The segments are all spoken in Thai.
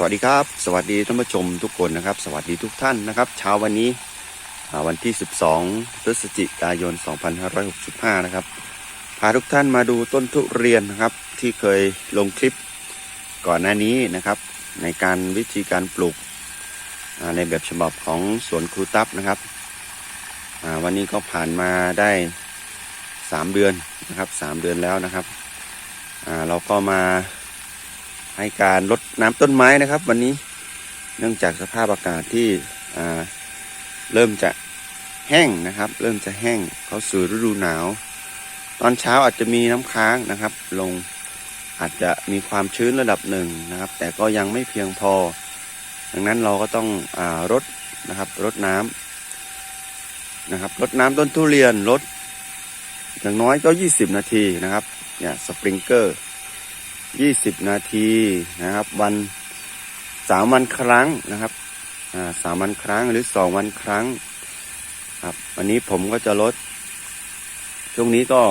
สวัสดีครับ สวัสดีท่านผู้ชมทุกคนนะครับ สวัสดีทุกท่านนะครับ เช้าวันนี้วันที่ 12 พฤศจิกายน 2565 นะครับ พาทุกท่านมาดูต้นทุเรียนนะครับ ที่เคยลงคลิปก่อนหน้านี้นะครับ ในการวิธีการปลูกในแบบฉบับของสวนครูตับนะครับวันนี้ก็ผ่านมาได้ 3 เดือนนะครับ 3 เดือนแล้วนะครับเราก็มา ให้การลดน้ำต้นไม้นะครับ วันนี้เนื่องจากสภาพอากาศที่เริ่มจะแห้งนะครับ เริ่มจะแห้งเข้าสู่ฤดูหนาว ตอนเช้าอาจจะมีน้ำค้างนะครับ ลงอาจจะมีความชื้นระดับหนึ่งนะครับ แต่ก็ยังไม่เพียงพอ ดังนั้นเราก็ต้องอรดนะครับรดน้ำนะครับรดน้ำต้นทุเรียนลดอย่างน้อยก็ 20 นาทีนะครับเนี่ยสปริงเกอร์ ยี่สิบนาทีนะครับ วันสามวันครั้งนะครับสามวันครั้งหรือสองวันครั้งครับ วันนี้ผมก็จะลด ช่วงนี้ก็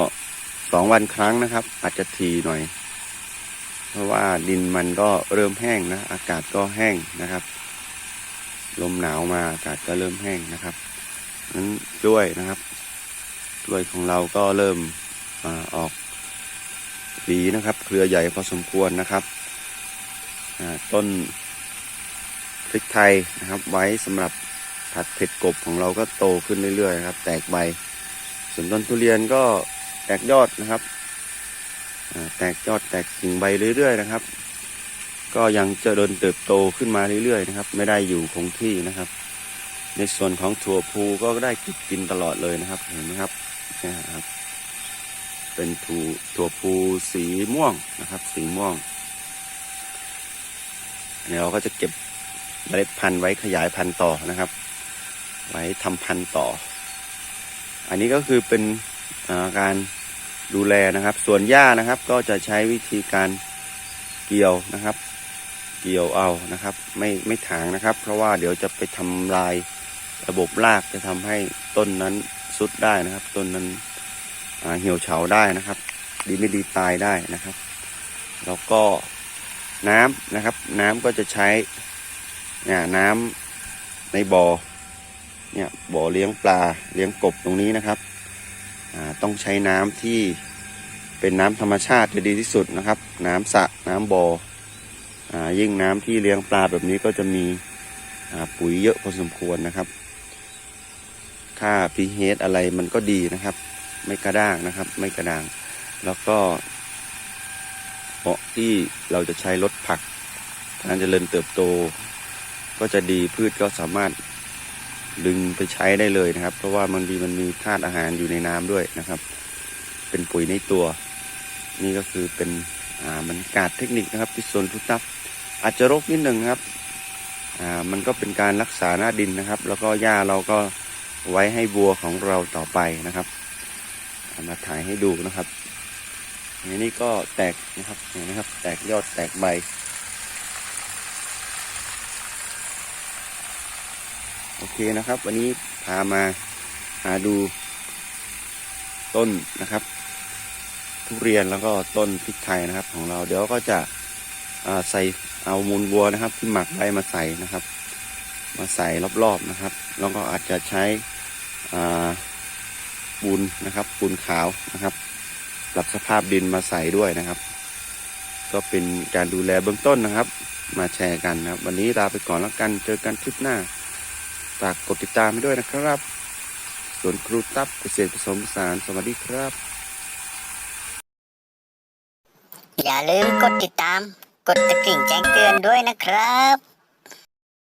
สองวันครั้งนะครับ อาจจะทีหน่อย เพราะว่าดินมันก็เริ่มแห้งนะ อากาศก็แห้งนะครับ ลมหนาวมาอากาศก็เริ่มแห้งนะครับนั้นกล้วยนะครับกล้วยของเราก็เริ่มอออก หวีนะครับ เครือใหญ่พอสมควรนะครับต้นพริกไทยนะครับ ไว้สำหรับผัดเผ็ดกบของเราก็โตขึ้นเรื่อยๆครับ แตกใบ ส่วนต้นทุเรียนก็แตกยอดนะครับแตกยอดแตกกิ่งใบเรื่อย ๆ นะครับ ก็ยังจะเจริญเติบโตขึ้นมาเรื่อยๆนะครับ ไม่ได้อยู่คงที่นะครับ ในส่วนของถั่วพูก็ได้กินกินตลอดเลยนะครับเห็นไหมครับนี่ครับ เป็นถั่วถั่วพูสีม่วงนะครับ สีม่วงอันนี้เราก็จะเก็บเมล็ดพันธุ์ไว้ขยายพันธุ์ต่อนะครับ ไว้ทำพันธุ์ต่อ อันนี้ก็คือเป็นาการดูแลนะครับ ส่วนหญ้านะครับก็จะใช้วิธีการเกี่ยวนะครับ เกี่ยวเอานะครับ ไม่ไม่ถางนะครับ เพราะว่าเดี๋ยวจะไปทำลายระบบรากจะทำให้ต้นนั้นสุดได้นะครับ ต้นนั้น เหี่ยวเฉาได้นะครับ ดีไม่ดีตายได้นะครับ แล้วก็น้ำนะครับ น้ำก็จะใช้เนี่ยน้ำในบ่อเนี่ยบ่อเลี้ยงปลาเลี้ยงกบตรงนี้นะครับต้องใช้น้ำที่เป็นน้ำธรรมชาติจะดีที่สุดนะครับ น้ำสระน้ำบ่ออ่ายิ่งน้ำที่เลี้ยงปลาแบบนี้ก็จะมีปุ๋ยเยอะพอสมควรนะครับ ค่า pH อะไรมันก็ดีนะครับ ไม่กระด้างนะครับ ไม่กระด้าง แล้วก็เหมาะที่เราจะใช้ลดผักการเจริญเติบโต ก็จะดีพืชก็สามารถดึงไปใช้ได้เลยนะครับ เพราะว่ามันมีมันมีธาตุอาหารอยู่ในน้ำด้วยนะครับ เป็นปุ๋ยในตัว นี่ก็คือเป็นอ่ามันกาดเทคนิคนะครับที่สวนพุทับอาจจะรกนิดหนึ่งครับอ่ามันก็เป็นการรักษาหน้าดินนะครับ แล้วก็หญ้าเราก็ไว้ให้บัวของเราต่อไปนะครับ มาถ่ายให้ดูนะครับอันนี้ก็แตกนะครับเห็นไหมครับ แตกยอดแตกใบ โอเคนะครับ วันนี้พามาหาดูต้นนะครับ ทุเรียนแล้วก็ต้นพริกไทยนะครับ ของเราเดี๋ยวก็จะใส่เอามูลวัวนะครับ ที่หมักไว้มาใส่นะครับ มาใส่รอบๆนะครับ แล้วก็อาจจะใช้ ปูนนะครับ ปูนขาวนะครับปรับสภาพดินมาใส่ด้วยนะครับ ก็เป็นการดูแลเบื้องต้นนะครับ มาแชร์กันนะครับ วันนี้ลาไปก่อนแล้วกันเจอกันคลิปหน้าฝากกดติดตามด้วยนะครับส่วนครูตับเกษตรผสมสานสวัสดีครับ อย่าลืมกดติดตาม กดตะกิ่งแจ้งเตือนด้วยนะครับ